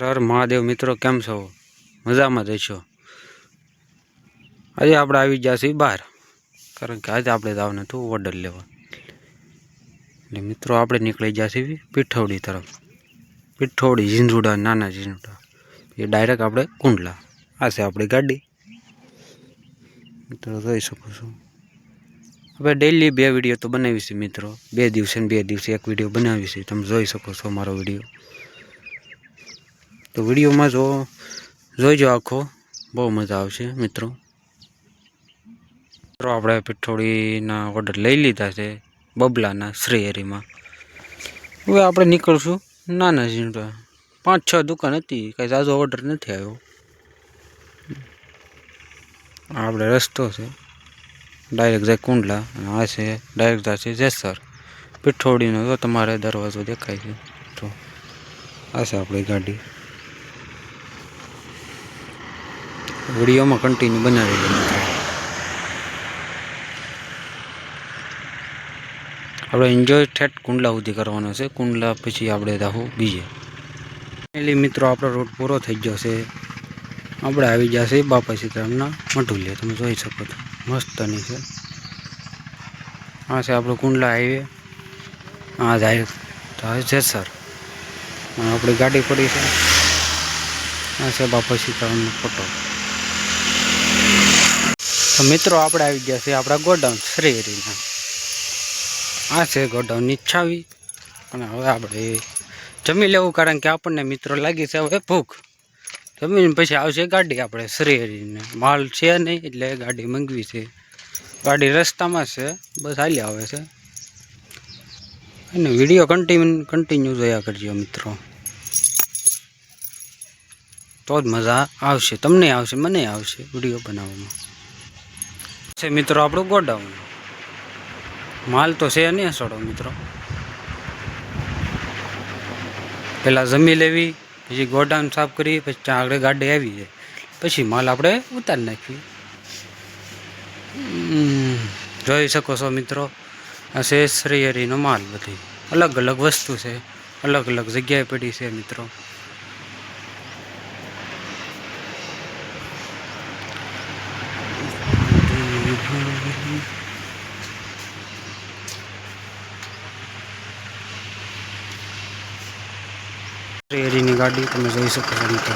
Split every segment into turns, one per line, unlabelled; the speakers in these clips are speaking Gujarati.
હર મહાદેવ, મિત્રો કેમ છો? મજામાં જઈશો આજે આપણે આવી ગયા બહાર. કારણ કે આજે આપણે જવાનું હતું ઓર્ડર લેવા. એટલે મિત્રો આપણે નીકળી ગયા છીએ પીઠોડી તરફ. પીઠોડી, ઝીંઝુડા, નાના ઝીંઝુડા. એ ડાયરેક્ટ આપણે કુંડલા. આ છે આપણી ગાડી. મિત્રો જોઈ શકો છો. હવે ડેઈલી બે વીડિયો તો બનાવી છે મિત્રો. બે દિવસે ને બે દિવસે એક વીડિયો બનાવી છે. તમે જોઈ શકો છો મારો વીડિયો તો વિડીયોમાં જો, જોઈજો આખો. બહુ મજા આવશે, મિત્રો. મિત્રો આપણે પીઠોળીના ઓર્ડર લઈ લીધા છે, બબલાના શ્રી હરીમાં હવે આપણે નીકળશું નાના ઝીંડા પાંચ છ દુકાન હતી, કાંઈ ઝાઝો ઓર્ડર નથી આવ્યો. આપણે રસ્તો છે, ડાયરેક્ટ જાય કુંડલા, અને આ છે, ડાયરેક્ટ છે જેસર. પીઠોડીનો તો તમારે દરવાજો દેખાય છે, તો આ છે આપણી ગાડી. વિડીયોમાં કન્ટિન્યુ બનાવી આપણે એન્જોય ઠેઠ કુંડલા સુધી કરવાનો છે. કુંડલા પછી આપણે જાહું બીજે. ફાઇનલી મિત્રો, આપણો રોડ પૂરો થઈ ગયો છે. આપણે આવી જશે બાપા સીતારામના મઢુલિયા. તમે જોઈ શકો છો. મસ્તની છે. આ છે આપણો કુંડલા હાઈવે આ જાય જેસર આપણી ગાડી પડી છે. આ છે બાપા સીતારામનો ફોટો તો મિત્રો આપણે આવી ગયા છે આપણા ગોડાઉન શ્રીહરિના. આ છે ગોડાઉનની છાવી અને હવે આપણે જમી લેવું કારણ કે આપણને મિત્રો લાગી છે હવે ભૂખ. જમીને પછી આવશે ગાડી આપણે શ્રીહરિને. માલ છે નહીં એટલે ગાડી મંગવી છે. ગાડી રસ્તામાં છે. બસ હાલી આવે છે. અને વીડિયો કન્ટિન્યુ કન્ટિન્યુ જોયા કરજો મિત્રો. તો જ મજા આવશે. તમને આવશે, મને આવશે વીડિયો બનાવવામાં. છે મિત્રો આપણું ગોડાઉન. માલ તો છે નહીં સડો મિત્રો. પહેલાં જમી લેવી, પછી ગોડાઉન સાફ કરી, પછી ત્યાં આગળ ગાડી આવી જાય. પછી માલ આપણે ઉતારી નાખીએ. જોઈ શકો છો મિત્રો, આ છે શ્રેયરીનો માલ બધી. અલગ અલગ વસ્તુ છે. અલગ અલગ જગ્યાએ પડી છે મિત્રો. શ્રેયરીની ગાડી તમે જોઈ શકો છો મિત્રો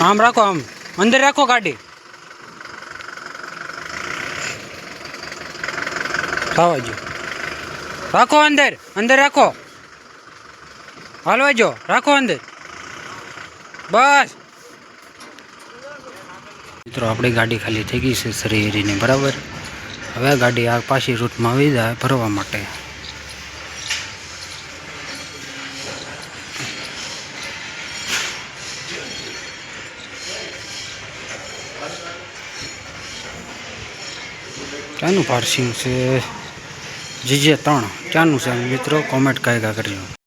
આમ રાખો આમ અંદર રાખો ગાડી ખાવા જો રાખો અંદર અંદર રાખો હાલવા જો રાખો અંદર બસ. મિત્રો, આપણી ગાડી ખાલી થઈ ગઈ છે શ્રીહરીની બરાબર? હવે ગાડી આ પાછી રૂટમાં આવી જાય ભરવા માટે. ક્યાંનું પાર્સિંગ છે? જીજે ત્રણ. ક્યાંનું છે? મિત્રો કોમેન્ટ કાયગા કરજો.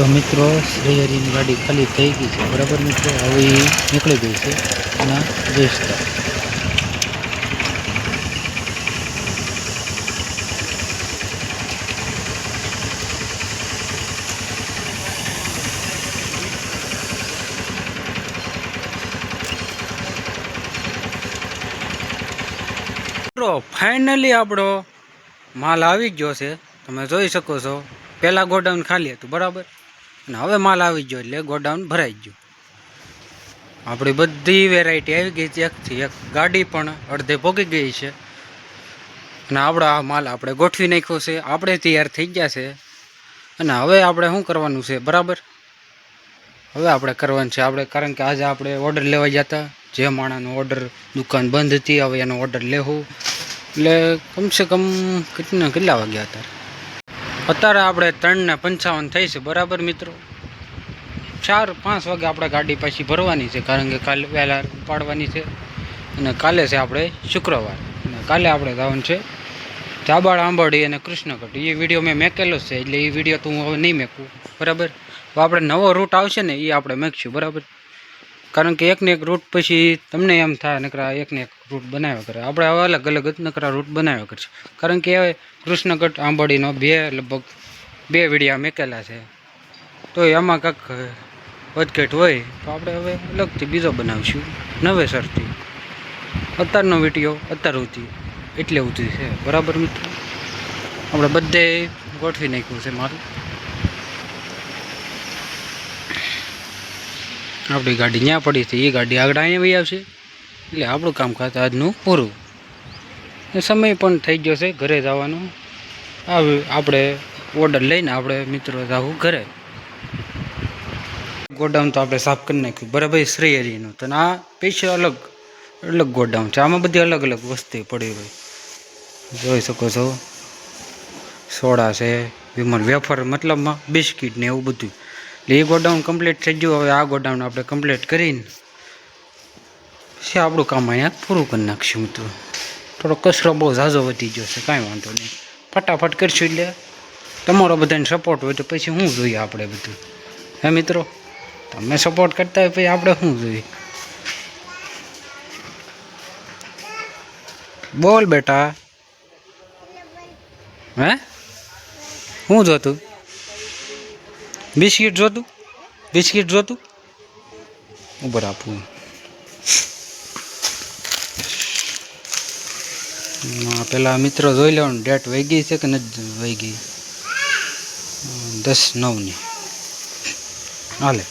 તો મિત્રો શ્રીહરિની ગાડી ખાલી થઈ ગઈ છે. બરાબર મિત્રો? હવે નીકળી ગઈ છે. એના મિત્રો ફાઇનલી આપણો માલ આવી ગયો છે. તમે જોઈ શકો છો. પહેલાં ગોડાઉન ખાલી હતું. બરાબર? અને હવે માલ આવી ગયો એટલે ગોડાઉન ભરાઈ ગયું. આપણી બધી વેરાયટી આવી ગઈ છે. એકથી એક ગાડી પણ અડધે ભોગી ગઈ છે. અને આપણો આ માલ આપણે ગોઠવી નાખ્યો છે. આપણે તૈયાર થઈ ગયા છે. અને હવે આપણે શું કરવાનું છે? બરાબર? હવે આપણે કરવાનું છે. આપણે કારણ કે આજે આપણે ઓર્ડર લેવા ગયા હતા. જે માણાનો ઓર્ડર દુકાન બંધ હતી. હવે એનો ઓર્ડર લેવું. એટલે કમસે કમ કેટલા કેટલા વાગ્યા હતા? અત્યારે આપણે ત્રણ ને પંચાવન થઈ છે, બરાબર મિત્રો? ચાર, પાંચ વાગે આપણે ગાડી પાછી ભરવાની છે, કારણ કે કાલે વહેલા પાડવાની છે. અને કાલે છે આપણે શુક્રવાર. અને કાલે આપણે જવાનું છે ચાબાળ આંબાડી અને કૃષ્ણગઢ. એ વીડિયો મેં મેકેલો છે, એટલે એ વીડિયો તો હું હવે નહીં મેકું. બરાબર? આપણે નવો રૂટ આવશે ને, એ આપણે મેકશું, બરાબર? કારણ કે એકને એક રૂટ પછી તમને એમ થાય, નકરા એકને એક રૂટ બનાવ્યા કરે. આપણે હવે અલગ અલગ નકરા રૂટ બનાવ્યા કરશે કારણ કે કૃષ્ણગઢ આંબોડીનો બે લગભગ બે વીડિયા મેકેલા છે. તો એમાં કાંક વધઘટ હોય, તો આપણે હવે અલગથી બીજો બનાવીશું. નવેસરથી અત્યારનો વીડિયો અત્યાર સુધી એટલે સુધી છે. બરાબર મિત્રો? આપણે બધે ગોઠવી નાખ્યું છે મારું. આપણી ગાડી ત્યાં પડી છે એ ગાડી આગળ અહીંયા વહી આવશે. એટલે આપણું કામકાજ આજનું પૂરું. સમય પણ થઈ ગયો છે ઘરે જવાનો આપણે ઓર્ડર લઈને આપણે મિત્રો જવું ઘરે. ગોડાઉન તો આપણે સાફ કરી નાખ્યું. બરાબર શ્રી હરિનું તો આ પૈસા અલગ અલગ ગોડાઉન છે. આમાં બધી અલગ અલગ વસ્તુ પડી હોય. જોઈ શકો છો. સોડા છે, વિમલ વેફર મતલબમાં બિસ્કિટ ને એવું બધું. એટલે એ ગોડાઉન કમ્પ્લીટ થઈ ગયું. હવે આ ગોડાઉન આપણે કમ્પ્લીટ કરીને પછી આપણું કામ અહીંયા પૂરું કરી નાખશું મિત્રો. થોડો કચરો બહુ ઝાઝો વધી ગયો છે, કાંઈ વાંધો નહીં. ફટાફટ કરશું એટલે તમારો બધાને સપોર્ટ હોય તો પછી શું જોઈએ આપણે બધું. હે મિત્રો? તમે સપોર્ટ કરતા હોય પછી આપણે શું જોઈએ? બોલ બેટા. હે? શું જોતું? બિસ્કિટ જોતું? બિસ્કિટ જોતું? ઉપર આપું. પેલા મિત્રો જોઈ લેવાનું ડેટ વહી ગઈ છે કે નથી વહી ગઈ? દસ નવની. હાલે.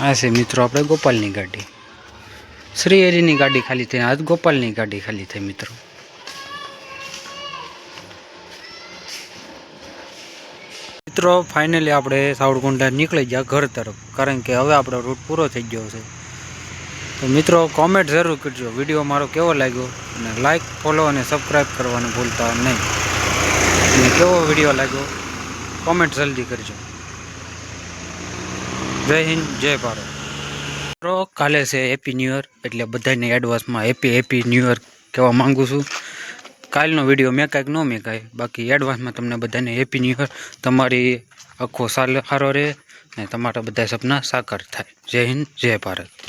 આ છે મિત્રો, આપણે ગોપાલની ગાડી. શ્રી હરિની ગાડી ખાલી થઈ આજ ગોપાલની ગાડી ખાલી થઈ, મિત્રો. મિત્રો ફાઇનલી આપણે સાવડકુંડા નીકળી ગયા ઘર તરફ. કારણ કે હવે આપણો રૂટ પૂરો થઈ ગયો છે. તો મિત્રો કોમેન્ટ જરૂર કરજો. વીડિયો મારો કેવો લાગ્યો? અને લાઇક ફોલો અને સબસ્ક્રાઈબ કરવાનું ભૂલતા નહીં. અને કેવો વીડિયો લાગ્યો? કોમેન્ટ જલ્દી કરજો. જય હિન્દ, જય ભારત. મિત્રો, કાલે છે હેપી ન્યૂ યર એટલે બધાને એડવાન્સમાં હેપી હેપી ન્યૂ યર કહેવા માંગુ છું. કાલનો વીડિયો મેં કાંઈક ન મેં કાંઈ બાકી એડવાન્સમાં તમને બધાને હેપી ન્યૂ યર તમારી આખો સાલ સારો રહે ને તમારા બધા સપના સાકાર થાય. જય હિન્દ, જય ભારત.